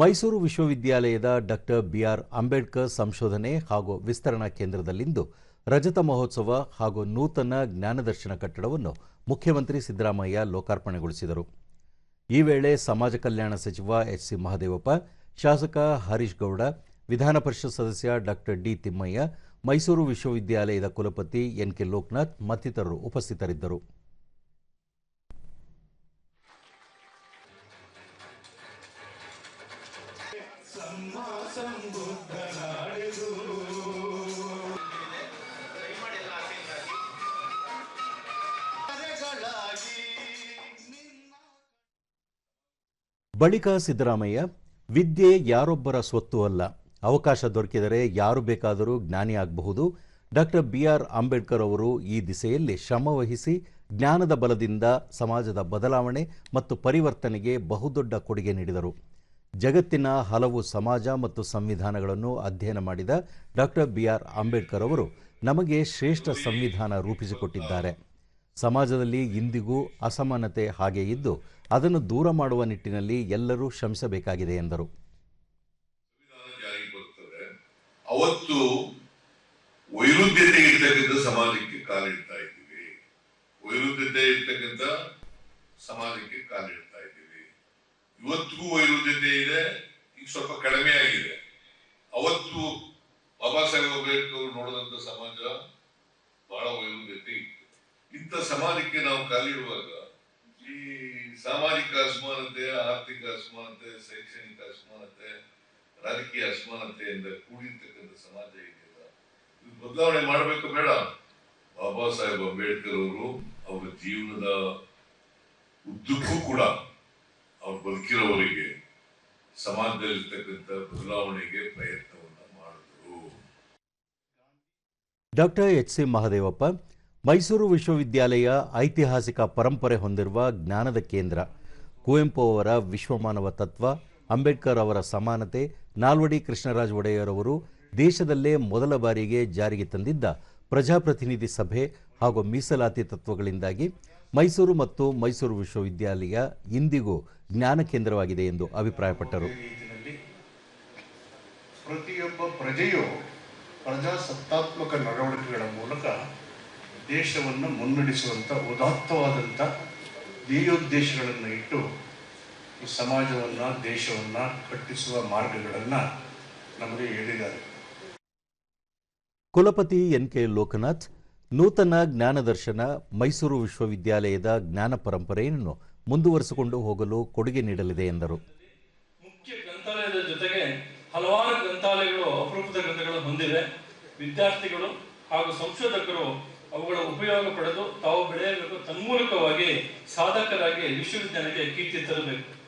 ಮೈಸೂರು ವಿಶ್ವವಿದ್ಯಾಲಯದ doctor B R Ambedkar ಸಂಶೋಧನೆ ಹಾಗೂ ವಿಸ್ತರಣಾ ಕೇಂದ್ರದಲ್ಲಿಂದು ರಜತ ಮಹೋತ್ಸವ ಹಾಗೂ ನೂತನ ಜ್ಞಾನದರ್ಶನ ಕಟ್ಟಡವನ್ನು ಮುಖ್ಯಮಂತ್ರಿ ಸಿದ್ದರಾಮಯ್ಯ ಲೋಕಾರ್ಪಣೆಗೊಳಿಸಿದರು. ಈ ವೇಳೆ ಸಮಾಜ ಕಲ್ಯಾಣ ಸಚಿವ ಎಚ್ ಸಿ ಮಹದೇವಪ್ಪ, ಶಾಸಕ ಹರೀಶ್ ಗೌಡ, ವಿಧಾನ ಪರಿಷತ್ ಸದಸ್ಯ ಡಾಕ್ಟರ್ ಡಿ ತಿಮ್ಮಯ್ಯ, ಮೈಸೂರು ವಿಶ್ವವಿದ್ಯಾಲಯದ ಕುಲಪತಿ ಎನ್ ಕೆ ಲೋಕನಾಥ್ ಮತ್ತಿತರರು ಉಪಸ್ಥಿತರಿದ್ದರು. ಬಳಿಕ ಸಿದ್ದರಾಮಯ್ಯ, ವಿದ್ಯೆ ಯಾರೊಬ್ಬರ ಸ್ವತ್ತು ಅಲ್ಲ. ಅವಕಾಶ ದೊರಕಿದರೆ ಯಾರು ಬೇಕಾದರೂ ಜ್ಞಾನಿ ಆಗಬಹುದು. ಡಾಕ್ಟರ್ ಬಿಆರ್ ಅಂಬೇಡ್ಕರ್ ಅವರು ಈ ದಿಸೆಯಲ್ಲಿ ಶ್ರಮವಹಿಸಿ ಜ್ಞಾನದ ಬಲದಿಂದ ಸಮಾಜದ ಬದಲಾವಣೆ ಮತ್ತು ಪರಿವರ್ತನೆಗೆ ಬಹುದೊಡ್ಡ ಕೊಡುಗೆ ನೀಡಿದರು. ಜಗತ್ತಿನ ಹಲವು ಸಮಾಜ ಮತ್ತು ಸಂವಿಧಾನಗಳನ್ನು ಅಧ್ಯಯನ ಮಾಡಿದ ಡಾಕ್ಟರ್ ಬಿಆರ್ ಅಂಬೇಡ್ಕರ್ ಅವರು ನಮಗೆ ಶ್ರೇಷ್ಠ ಸಂವಿಧಾನ ರೂಪಿಸಿಕೊಟ್ಟಿದ್ದಾರೆ. ಸಮಾಜದಲ್ಲಿ ಇಂದಿಗೂ ಅಸಮಾನತೆ ಹಾಗೆ ಇದ್ದು ಅದನ್ನು ದೂರ ಮಾಡುವ ನಿಟ್ಟಿನಲ್ಲಿ ಎಲ್ಲರೂ ಶ್ರಮಿಸಬೇಕಾಗಿದೆ ಎಂದರು. ಅವತ್ತು ವೈರುಧ್ಯತೆ ಇರ್ತಕ್ಕಂಥ ಸಮಾಜಕ್ಕೆ ಕಾಲಿಡ್ತಾ ಇದ್ದೀವಿ. ವೈರುಧ್ಯತೆ ಇರ್ತಕ್ಕಂಥ ಸಮಾಜಕ್ಕೆ ಕಾಲಿಡ್ತಾ ಇವತ್ತಿಗೂ ವೈರುಧ್ಯತೆ ಇದೆ, ಈಗ ಸ್ವಲ್ಪ ಕಡಿಮೆ ಆಗಿದೆ. ಅವತ್ತು ಬಾಬಾ ಸಾಹೇಬ್ ಅಂಬೇಡ್ಕರ್ ನೋಡಿದಂತ ಸಮಾಜ ಬಹಳ ವೈರುಧ್ಯತೆ ಇತ್ತು. ಇಂಥ ಸಮಾಜಕ್ಕೆ ನಾವು ಕಾಲಿಡುವಾಗ ಈ ಸಾಮಾಜಿಕ ಅಸಮಾನತೆ, ಆರ್ಥಿಕ ಅಸಮಾನತೆ, ಶೈಕ್ಷಣಿಕ ಅಸಮಾನತೆ, ರಾಜಕೀಯ ಅಸಮಾನತೆಯಿಂದ ಕೂಡಿರ್ತಕ್ಕಂಥ ಸಮಾಜ ಇದೆಯಲ್ಲ ಇದು ಬದಲಾವಣೆ ಮಾಡಬೇಕು ಬೇಡ. ಬಾಬಾ ಸಾಹೇಬ್ ಅಂಬೇಡ್ಕರ್ ಅವರು ಅವರ ಜೀವನದ ಉದ್ದಕ್ಕೂ ಕೂಡ ಅವ್ರು ಬದುಕಿರೋವರಿಗೆ ಸಮಾಜದಲ್ಲಿರ್ತಕ್ಕಂಥ ಬದಲಾವಣೆಗೆ ಪ್ರಯತ್ನವನ್ನು ಮಾಡಿದರು. Doctor H C Mahadevappa, Mysore ವಿಶ್ವವಿದ್ಯಾಲಯ ಐತಿಹಾಸಿಕ ಪರಂಪರೆ ಹೊಂದಿರುವ ಜ್ಞಾನದ ಕೇಂದ್ರ, ಕುವೆಂಪು ಅವರ ವಿಶ್ವಮಾನವ ತತ್ವ, ಅಂಬೇಡ್ಕರ್ ಅವರ ಸಮಾನತೆ, ನಾಲ್ವಡಿ ಕೃಷ್ಣರಾಜ ಒಡೆಯರ್ ಅವರು ದೇಶದಲ್ಲೇ ಮೊದಲ ಬಾರಿಗೆ ಜಾರಿಗೆ ತಂದಿದ್ದ ಪ್ರಜಾಪ್ರತಿನಿಧಿ ಸಭೆ ಹಾಗೂ ಮೀಸಲಾತಿ ತತ್ವಗಳಿಂದಾಗಿ ಮೈಸೂರು ಮತ್ತು ಮೈಸೂರು ವಿಶ್ವವಿದ್ಯಾಲಯ ಇಂದಿಗೂ ಜ್ಞಾನ ಕೇಂದ್ರವಾಗಿದೆ ಎಂದು ಅಭಿಪ್ರಾಯಪಟ್ಟರು. ಪ್ರತಿಯೊಬ್ಬ ಪ್ರಜೆಯು ಪ್ರಜಾಸತ್ತಾತ್ಮಕ ನಡವಳಿಕೆಗಳ ಮೂಲಕ ದೇಶವನ್ನು ಮುನ್ನಡೆಸುವಂಥ ಉದಾತ್ತವಾದಂಥ ಧ್ಯೇಯೋದ್ದೇಶಗಳನ್ನು ಇಟ್ಟು ಈ ಸಮಾಜವನ್ನು ದೇಶವನ್ನು ಕಟ್ಟಿಸುವ ಮಾರ್ಗಗಳನ್ನು ನಮಗೆ ಹೇಳಿದ್ದಾರೆ. ಕುಲಪತಿ ಎನ್ ಕೆ ಲೋಕನಾಥ್ ನೂತನ ಜ್ಞಾನದರ್ಶನ ಮೈಸೂರು ವಿಶ್ವವಿದ್ಯಾಲಯದ ಜ್ಞಾನ ಪರಂಪರೆಯನ್ನು ಮುಂದುವರಿಸಿಕೊಂಡು ಹೋಗಲು ಕೊಡುಗೆ ನೀಡಲಿದೆ ಎಂದರು. ಮುಖ್ಯ ಗ್ರಂಥಾಲಯದ ಜೊತೆಗೆ ಹಲವಾರು ಗ್ರಂಥಾಲಯಗಳು ಅಪರೂಪದ ಗ್ರಂಥಗಳನ್ನು ಹೊಂದಿವೆ ವಿದ್ಯಾರ್ಥಿಗಳು ಹಾಗೂ ಸಂಶೋಧಕರು ಅವುಗಳ ಉಪಯೋಗ ಪಡೆದು ತಾವು ಬೆಳೆಯಬೇಕು ತನ್ಮೂಲಕವಾಗಿ ಸಾಧಕರಾಗಿ ವಿಶ್ವವಿದ್ಯಾಲಯಕ್ಕೆ ಕೀರ್ತಿ ತರಬೇಕು.